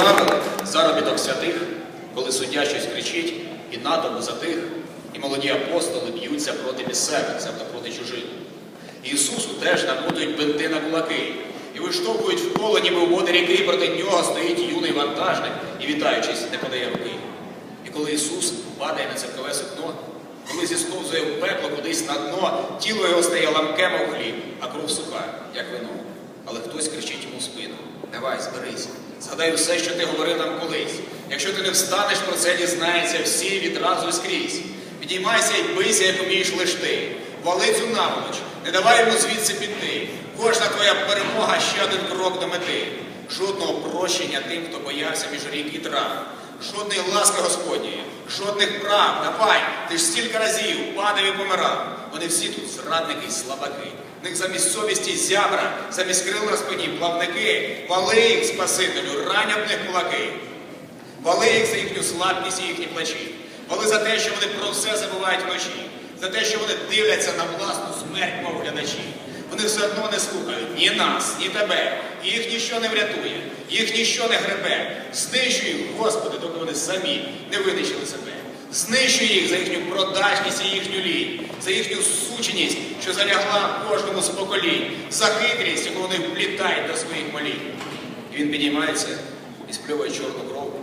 правил заробіток святих, коли суддя щось кричить, і натовп затих, і молоді апостоли б'ються проти місцевих, себто проти чужих. Ісусу теж намотують бинти на кулаки і виштовхують в коло, ніби в води ріки, проти нього стоїть юний вантажник і, вітаючись, не подає руки. І коли Ісус падає на церкове сукно, коли зісковзує в пекло кудись на дно, тіло його стає ламкем у хліб, а кров суха, як вино. Але хтось кричить йому в спину: Давай, зберись, згадай все, що ти говорив нам колись. Якщо ти не встанеш, про це дізнається всі відразу скрізь. Підіймайся і бийся, як умієш лиш ти. Вали цю наволоч, не давай йому звідси піти. Кожна твоя перемога ще один крок до мети. Жодного прощення тим, хто боявся між рік і трав. Жодної ласки Господньої, жодних прав. Давай, ти ж стільки разів падав і помирав. Вони всі тут зрадники і слабаки. В них замість совісті зябра, замість крил на спині плавники. Вали їх, Спасителю, рання в них кулаки. Вали їх за їхню слабкість і їхні плачі. Вали за те, що вони про все забувають вночі, за те, що вони дивляться на власну смерть, мов глядачі. Вони все одно не слухають ні нас, ні тебе. Їх ніщо не врятує, їх ніщо не гребе. Знищуй Господи, доки вони самі не винищили себе. Знищуй їх за їхню продажність і їхню лінь, за їхню сученість, що залягла кожному з поколінь, за хитрість, яку вони вплітають до своїх молінь. І він підіймається і спльовує чорну кров,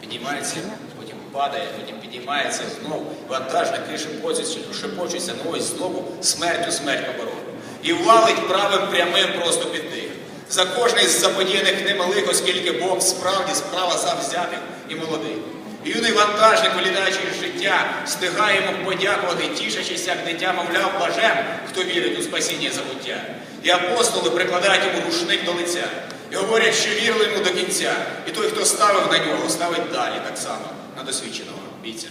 підіймається, потім падає, потім підіймається знову. Вантажники шепочуться, шепочуться, ну ось знову смертю смерть поборов. І валить правим прямим просто під них. За кожний з заподіяних немалих, оскільки Бог справді справа завзятих і молодих. Юний вантажник, вилітаючи з життя, стигає йому подякувати, тішачись, як дитя, мовляв, блажен, хто вірить у спасіння забуття. І апостоли прикладають йому рушник до лиця і говорять, що вірили йому до кінця. І той, хто ставив на нього, ставить далі так само на досвідченого бійця.